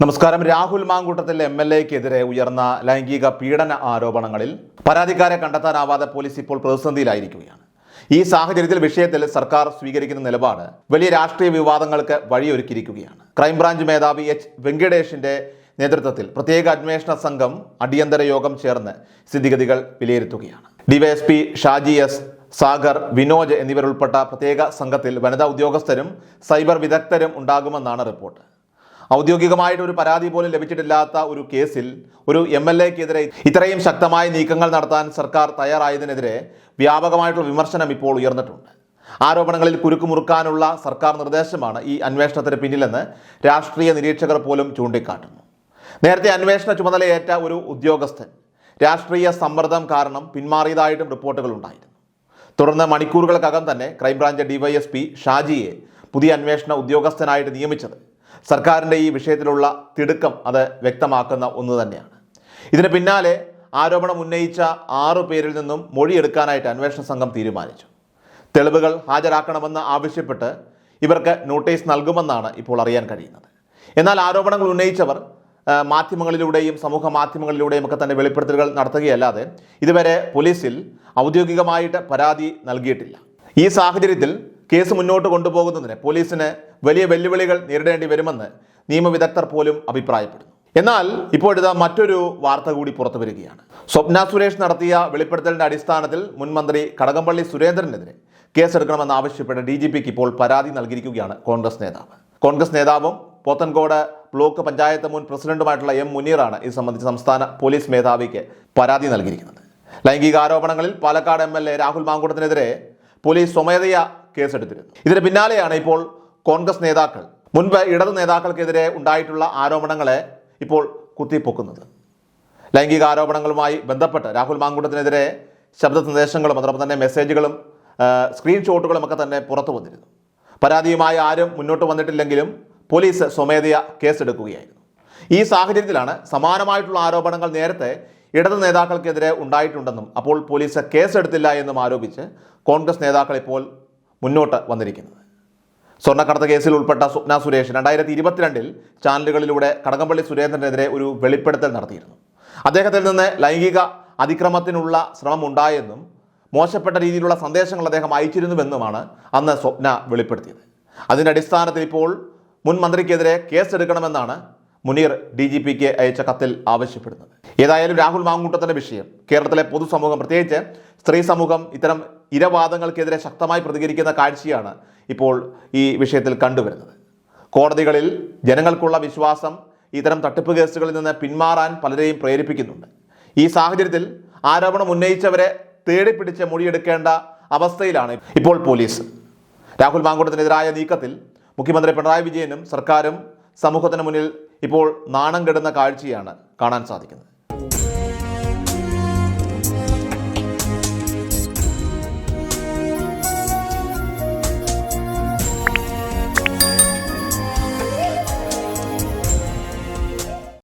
നമസ്കാരം. Rahul Mamkootathil M L എക്കെതിരെ ഉയർന്ന ലൈംഗിക പീഡന ആരോപണങ്ങളിൽ പരാതിക്കാരെ കണ്ടെത്താനാവാതെ പോലീസ് ഇപ്പോൾ പ്രതിസന്ധിയിലായിരിക്കുകയാണ്. ഈ സാഹചര്യത്തിൽ വിഷയത്തിൽ സർക്കാർ സ്വീകരിക്കുന്ന നിലപാട് വലിയ രാഷ്ട്രീയ വിവാദങ്ങൾക്ക് വഴിയൊരുക്കിയിരിക്കുകയാണ്. ക്രൈംബ്രാഞ്ച് മേധാവി എച്ച് വെങ്കടേഷിന്റെ നേതൃത്വത്തിൽ പ്രത്യേക അന്വേഷണ സംഘം അടിയന്തര യോഗം ചേർന്ന് സ്ഥിതിഗതികൾ വിലയിരുത്തുകയാണ്. ഡിവൈഎസ്പി ഷാജി എസ് സാഗർ വിനോജ് എന്നിവരുൾപ്പെട്ട പ്രത്യേക സംഘത്തിൽ വനിതാ ഉദ്യോഗസ്ഥരും സൈബർ വിദഗ്ധരും ഉണ്ടാകുമെന്നാണ് റിപ്പോർട്ട്. ഔദ്യോഗികമായിട്ട് ഒരു പരാതി പോലും ലഭിച്ചിട്ടില്ലാത്ത ഒരു കേസിൽ ഒരു എം എൽ എക്കെതിരെ ഇത്രയും ശക്തമായ നീക്കങ്ങൾ നടത്താൻ സർക്കാർ തയ്യാറായതിനെതിരെ വ്യാപകമായിട്ടുള്ള വിമർശനം ഇപ്പോൾ ഉയർന്നിട്ടുണ്ട്. ആരോപണങ്ങളിൽ കുരുക്കുമുറുക്കാനുള്ള സർക്കാർ നിർദ്ദേശമാണ് ഈ അന്വേഷണത്തിന് പിന്നിലെന്ന് രാഷ്ട്രീയ നിരീക്ഷകർ പോലും ചൂണ്ടിക്കാട്ടുന്നു. നേരത്തെ അന്വേഷണ ചുമതലയേറ്റ ഒരു ഉദ്യോഗസ്ഥൻ രാഷ്ട്രീയ സമ്മർദ്ദം കാരണം പിന്മാറിയതായിട്ടും റിപ്പോർട്ടുകൾ ഉണ്ടായിരുന്നു. തുടർന്ന് മണിക്കൂറുകൾക്കകം തന്നെ ക്രൈംബ്രാഞ്ച് ഡിവൈഎസ്പി ഷാജിയെ പുതിയ അന്വേഷണ ഉദ്യോഗസ്ഥനായിട്ട് നിയമിച്ചത് സർക്കാരിന്റെ ഈ വിഷയത്തിലുള്ള തിടുക്കം അത് വ്യക്തമാക്കുന്ന ഒന്ന് തന്നെയാണ്. ഇതിന് പിന്നാലെ ആരോപണം ഉന്നയിച്ച ആറു പേരിൽ നിന്നും മൊഴിയെടുക്കാനായിട്ട് അന്വേഷണ സംഘം തീരുമാനിച്ചു. തെളിവുകൾ ഹാജരാക്കണമെന്ന് ആവശ്യപ്പെട്ട് ഇവർക്ക് നോട്ടീസ് നൽകുമെന്നാണ് ഇപ്പോൾ അറിയാൻ കഴിയുന്നത്. എന്നാൽ ആരോപണങ്ങൾ ഉന്നയിച്ചവർ മാധ്യമങ്ങളിലൂടെയും സമൂഹ മാധ്യമങ്ങളിലൂടെയും ഒക്കെ തന്നെ വെളിപ്പെടുത്തലുകൾ നടത്തുകയല്ലാതെ ഇതുവരെ പോലീസിൽ ഔദ്യോഗികമായിട്ട് പരാതി നൽകിയിട്ടില്ല. ഈ സാഹചര്യത്തിൽ കേസ് മുന്നോട്ട് കൊണ്ടുപോകുന്നതിന് പോലീസിന് വലിയ വെല്ലുവിളികൾ നേരിടേണ്ടി വരുമെന്ന് നിയമവിദഗ്ധർ പോലും അഭിപ്രായപ്പെടുന്നു. എന്നാൽ ഇപ്പോഴിതാ മറ്റൊരു വാർത്ത കൂടി പുറത്തു വരികയാണ്. സ്വപ്ന സുരേഷ് നടത്തിയ വെളിപ്പെടുത്തലിന്റെ അടിസ്ഥാനത്തിൽ മുൻ മന്ത്രി കടകംപള്ളി സുരേന്ദ്രനെതിരെ കേസെടുക്കണമെന്ന് ആവശ്യപ്പെട്ട് ഡി ജി പിക്ക് ഇപ്പോൾ പരാതി നൽകിയിരിക്കുകയാണ് കോൺഗ്രസ് നേതാവ്. കോൺഗ്രസ് നേതാവും പോത്തൻകോട് ബ്ലോക്ക് പഞ്ചായത്ത് മുൻ പ്രസിഡന്റുമായിട്ടുള്ള എം മുനീറാണ് ഇത് സംബന്ധിച്ച് സംസ്ഥാന പോലീസ് മേധാവിക്ക് പരാതി നൽകിയിരിക്കുന്നത്. ലൈംഗിക ആരോപണങ്ങളിൽ Palakkad M L A Rahul മാങ്കുടത്തിനെതിരെ police സ്വമേധയാ കേസെടുത്തിരുന്നു. ഇതിന് പിന്നാലെയാണ് ഇപ്പോൾ കോൺഗ്രസ് നേതാക്കൾ മുൻപ് ഇടതു നേതാക്കൾക്കെതിരെ ഉണ്ടായിട്ടുള്ള ആരോപണങ്ങളെ ഇപ്പോൾ കുത്തിപ്പൊക്കുന്നത്. ലൈംഗിക ആരോപണങ്ങളുമായി ബന്ധപ്പെട്ട് രാഹുൽ മാങ്കൂട്ടത്തിനെതിരെ ശബ്ദ സന്ദേശങ്ങളും അതോടൊപ്പം തന്നെ മെസ്സേജുകളും സ്ക്രീൻഷോട്ടുകളും ഒക്കെ തന്നെ പുറത്തു വന്നിരുന്നു. പരാതിയുമായി ആരും മുന്നോട്ട് വന്നിട്ടില്ലെങ്കിലും പോലീസ് സ്വമേധയ കേസെടുക്കുകയായിരുന്നു. ഈ സാഹചര്യത്തിലാണ് സമാനമായിട്ടുള്ള ആരോപണങ്ങൾ നേരത്തെ ഇടതു നേതാക്കൾക്കെതിരെ ഉണ്ടായിട്ടുണ്ടെന്നും അപ്പോൾ പോലീസ് കേസെടുത്തില്ല എന്നും ആരോപിച്ച് കോൺഗ്രസ് നേതാക്കൾ ഇപ്പോൾ മുന്നോട്ട് വന്നിരിക്കുന്നത്. സ്വർണക്കടത്ത് കേസിൽ ഉൾപ്പെട്ട സ്വപ്ന സുരേഷ് രണ്ടായിരത്തി ഇരുപത്തിരണ്ടിൽ ചാനലുകളിലൂടെ കടകംപള്ളി സുരേന്ദ്രനെതിരെ ഒരു വെളിപ്പെടുത്തൽ നടത്തിയിരുന്നു. അദ്ദേഹത്തിൽ നിന്ന് ലൈംഗിക അതിക്രമത്തിനുള്ള ശ്രമം ഉണ്ടായെന്നും മോശപ്പെട്ട രീതിയിലുള്ള സന്ദേശങ്ങൾ അദ്ദേഹം അയച്ചിരുന്നുവെന്നുമാണ് അന്ന് സ്വപ്ന വെളിപ്പെടുത്തിയത്. അതിന്റെ അടിസ്ഥാനത്തിൽ ഇപ്പോൾ മുൻ മന്ത്രിക്കെതിരെ കേസെടുക്കണമെന്നാണ് മുനീർ ഡി ജി പിക്ക് അയച്ച കത്തിൽ ആവശ്യപ്പെടുന്നത്. ഏതായാലും രാഹുൽ മാങ്കൂട്ടത്തിന്റെ വിഷയം കേരളത്തിലെ പൊതുസമൂഹം പ്രത്യേകിച്ച് സ്ത്രീ സമൂഹം ഇത്തരം ഇരവാദങ്ങൾക്കെതിരെ ശക്തമായി പ്രതികരിക്കുന്ന കാഴ്ചയാണ് ഇപ്പോൾ ഈ വിഷയത്തിൽ കണ്ടുവരുന്നത്. കോടതികളിൽ ജനങ്ങൾക്കുള്ള വിശ്വാസം ഇത്തരം തട്ടിപ്പ് കേസുകളിൽ നിന്ന് പിന്മാറാൻ പലരെയും പ്രേരിപ്പിക്കുന്നുണ്ട്. ഈ സാഹചര്യത്തിൽ ആരോപണം ഉന്നയിച്ചവരെ തേടിപ്പിടിച്ച് മൊഴിയെടുക്കേണ്ട അവസ്ഥയിലാണ് ഇപ്പോൾ പോലീസ്. രാഹുൽ മാങ്കൂട്ടത്തിനെതിരായ നീക്കത്തിൽ മുഖ്യമന്ത്രി പിണറായി വിജയനും സർക്കാരും സമൂഹത്തിന് മുന്നിൽ ഇപ്പോൾ നാണം കെടുന്ന കാഴ്ചയാണ് കാണാൻ സാധിക്കുന്നത്.